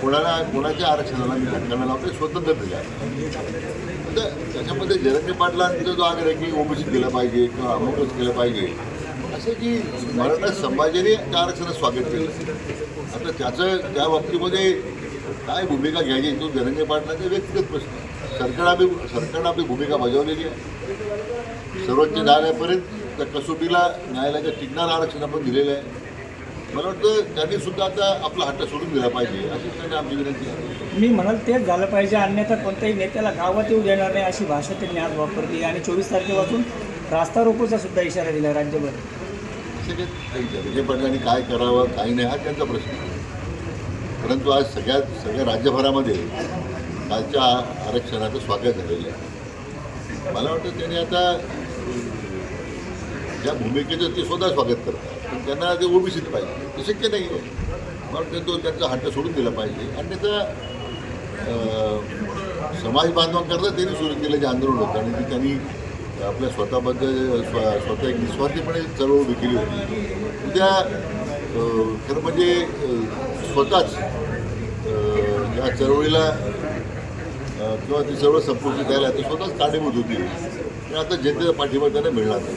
कोणाला कोणाच्या आरक्षणाला मी धक्का लावतो स्वतंत्र दिलं त्याच्यामध्ये जरंगे पाटलांचा जो आग्रह की ओबीसी दिलं पाहिजे किंवा अमुकच केलं पाहिजे असं की मराठा समाजाने त्या आरक्षणात स्वागत केलं. आता त्याचं त्या बाबतीमध्ये काय भूमिका घ्यायची तो जरंगे पाटलांचा व्यक्तिगत प्रश्न सरकार आपली सरकारनं आपली भूमिका बजावलेली आहे. सर्वोच्च न्यायालयापर्यंत त्या कसोटीला न्यायालयाच्या टिकणारं आरक्षण आपण दिलेलं आहे. मला वाटतं त्यांनी सुद्धा आता आपला हट्ट सोडून दिला पाहिजे अशी त्यांनी आमची विनंती आहे. मी म्हणाल तेच झालं पाहिजे अन्यथा कोणत्याही नेत्याला गावात येऊ देणार नाही अशी भाषा त्यांनी आज वापरली. आणि चोवीस तारखेपासून रास्ता रोकोचा सुद्धा इशारा दिला राज्यभर. जरगे पाटलांनी काय करावं काही नाही हा त्यांचा प्रश्न आहे. परंतु आज सगळ्यात सगळ्या राज्यभरामध्ये कालच्या आरक्षणाचं स्वागत झालेलं आहे. मला वाटतं त्यांनी आता ज्या भूमिकेचं ते स्वतः स्वागत करतात. पण त्यांना ते ओबीसीत पाहिजे. ते शक्य नाही आहे. मला त्यांनी तो त्यांचा हट्ट सोडून दिला पाहिजे. आणि त्याचा समाज बांधवांकरता त्यांनी सुरू केलं जे आंदोलन होतं आणि ते त्यांनी आपल्या स्वतःबद्दल स्व स्वतः एक निस्वार्थीपणे चळवळ उभी केली होती. उद्या खरं म्हणजे स्वतःच या चळवळीला किंवा ती चळवळ संपूर्ण द्यायला ती स्वतःच कारणीभूत होती. आणि आता जनतेचा पाठिंबा त्यांना मिळणार नाही.